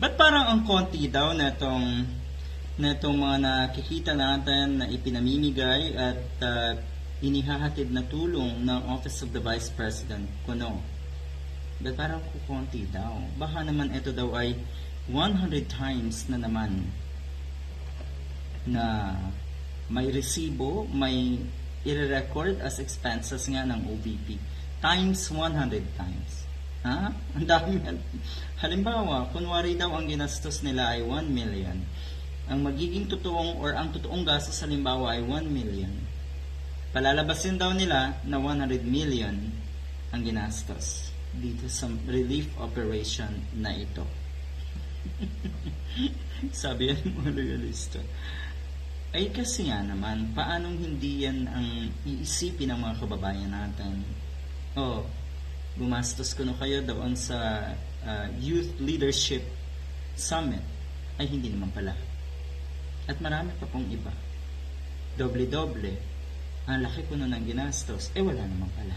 Ba't parang ang konti daw na itong, na itong mga nakikita natin na ipinamimigay at uh, inihahatid na tulong ng Office of the Vice President kuno? Ba't parang kukonti daw? Baka naman ito daw ay 100 times na naman na may resibo, may i-record as expenses nga ng OVP times 100 times. Ha? Ang dami. Halimbawa, kunwari daw ang ginastos nila ay 1 million. Ang magiging totoong or ang totoong gastos halimbawa ay 1 million. Palalabasin daw nila na 100 million ang ginastos dito sa relief operation na ito. Sabi yan mga loyalista. Ay kasi nga naman, paanong hindi yan ang iisipin ng mga kababayan natin? Oh, gumastos ko na kayo doon sa uh, Youth Leadership Summit. Ay hindi naman pala. At marami pa pong iba. Doble-doble. Ang laki ko na ng ginastos. Eh wala naman pala.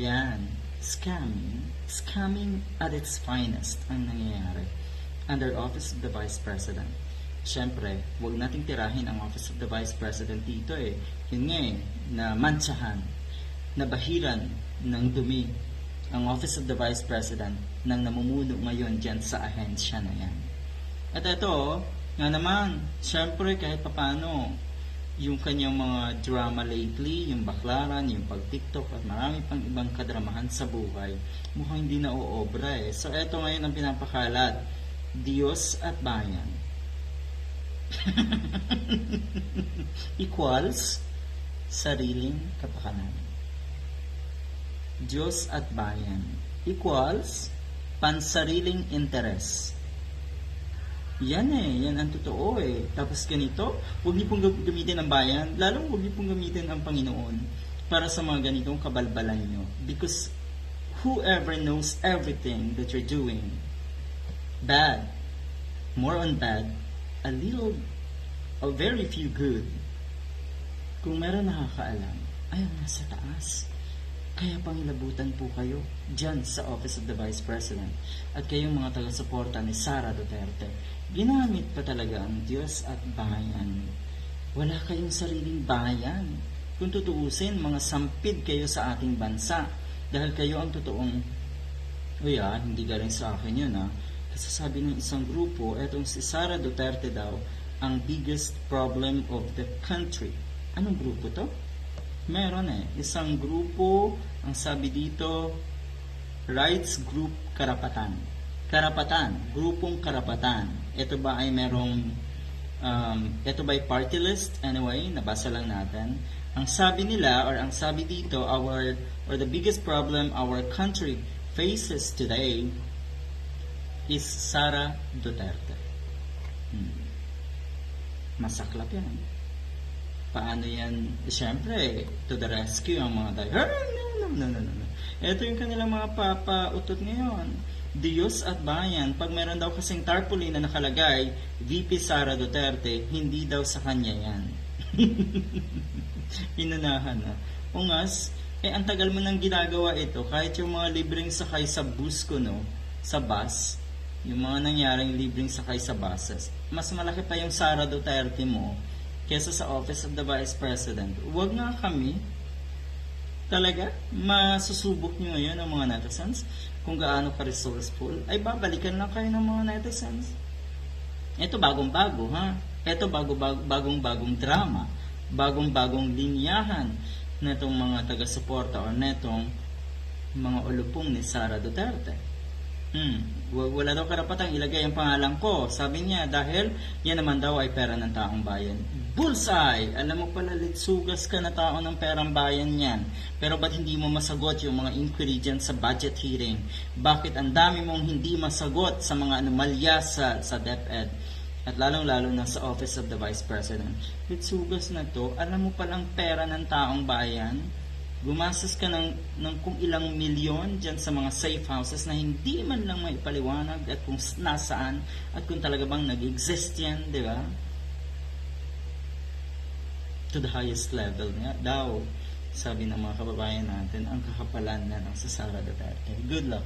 Yan. Scamming. Scamming at its finest ang nangyayari under Office of the Vice President. Siyempre, huwag nating tirahin ang Office of the Vice President dito eh. Yun nga eh, na mantsahan, na bahiran ng dumi ang Office of the Vice President nang namumuno ngayon dyan sa ahensya na yan. At ito, nga naman, siyempre kahit papano, yung kanyang mga drama lately, yung baklaran, yung pag-tiktok at marami pang ibang kadramahan sa buhay, mukhang hindi na uobra eh. So eto ngayon ang pinapakalat, Diyos at Bayan. Equals sariling kapakanan. Diyos at bayan equals pansariling interes. Yan eh, yan ang totoo eh. Tapos ganito, huwag niyo pong gamitin ang bayan, lalong huwag niyo pong gamitin ang Panginoon para sa mga ganitong kabalbalan niyo. Because whoever knows everything that you're doing, bad, more on bad, a little, a very few good, kung meron nakakaalam, ay ang nasa taas. Kaya pangilabutan po kayo dyan sa Office of the Vice President at kayong mga taga-suporta ni Sara Duterte. Ginamit pa talaga ang Diyos at bayan. Wala kayong sariling bayan. Kung tutuusin, mga sampid kayo sa ating bansa dahil kayo ang totoong Uy ah, hindi galing sa akin yun ah. Kasi sabi ng isang grupo, etong si Sara Duterte daw, ang biggest problem of the country. Anong grupo to? Meron eh. Isang grupo, ang sabi dito, Rights Group Karapatan. Karapatan. Grupong Karapatan. Ito ba ay merong, um, ito ba ay party list? Anyway, nabasa lang natin. Ang sabi nila, or ang sabi dito, our, or the biggest problem our country faces today is Sara Duterte. Hmm. Masaklap yan. Paano yan? Siyempre, to the rescue ang mga tayo. No, no, no, no, no. Ito yung kanilang mga papautot ngayon. Diyos at bayan, pag meron daw kasing tarpaulin na nakalagay, VP Sara Duterte, hindi daw sa kanya yan. Inunahan na. Ungas, eh ang tagal mo nang ginagawa ito, kahit yung mga libreng sakay sa bus ko, no, sa bus, yung mga nangyaring libreng sakay sa buses, mas malaki pa yung Sara Duterte mo kesa sa Office of the Vice President. Huwag nga kami, talaga, masusubok nyo ngayon ang mga netizens kung gaano ka-resourceful, ay babalikan lang kayo ng mga netizens. Ito bagong-bago, ha? Ito bago-bagong drama, bagong-bagong linyahan netong mga taga-suporta o netong mga ulupong ni Sara Duterte. Hmm, wala daw karapatang ilagay ang pangalan ko. Sabi niya, dahil yan naman daw ay pera ng taong bayan. Bullseye! Alam mo pala, litsugas ka na tao ng perang bayan yan. Pero ba't hindi mo masagot yung mga inquiry dyan sa budget hearing? Bakit ang dami mong hindi masagot sa mga anomalya sa, sa DepEd? At lalong-lalo na sa Office of the Vice President. Litsugas na to, alam mo palang pera ng taong bayan? gumastos ka ng, ng kung ilang milyon dyan sa mga safe houses na hindi man lang may paliwanag at kung nasaan at kung talaga bang nag-exist yan, di ba? To the highest level nga daw, sabi ng mga kababayan natin, ang kakapalan na ng sa Sara Duterte. Good luck.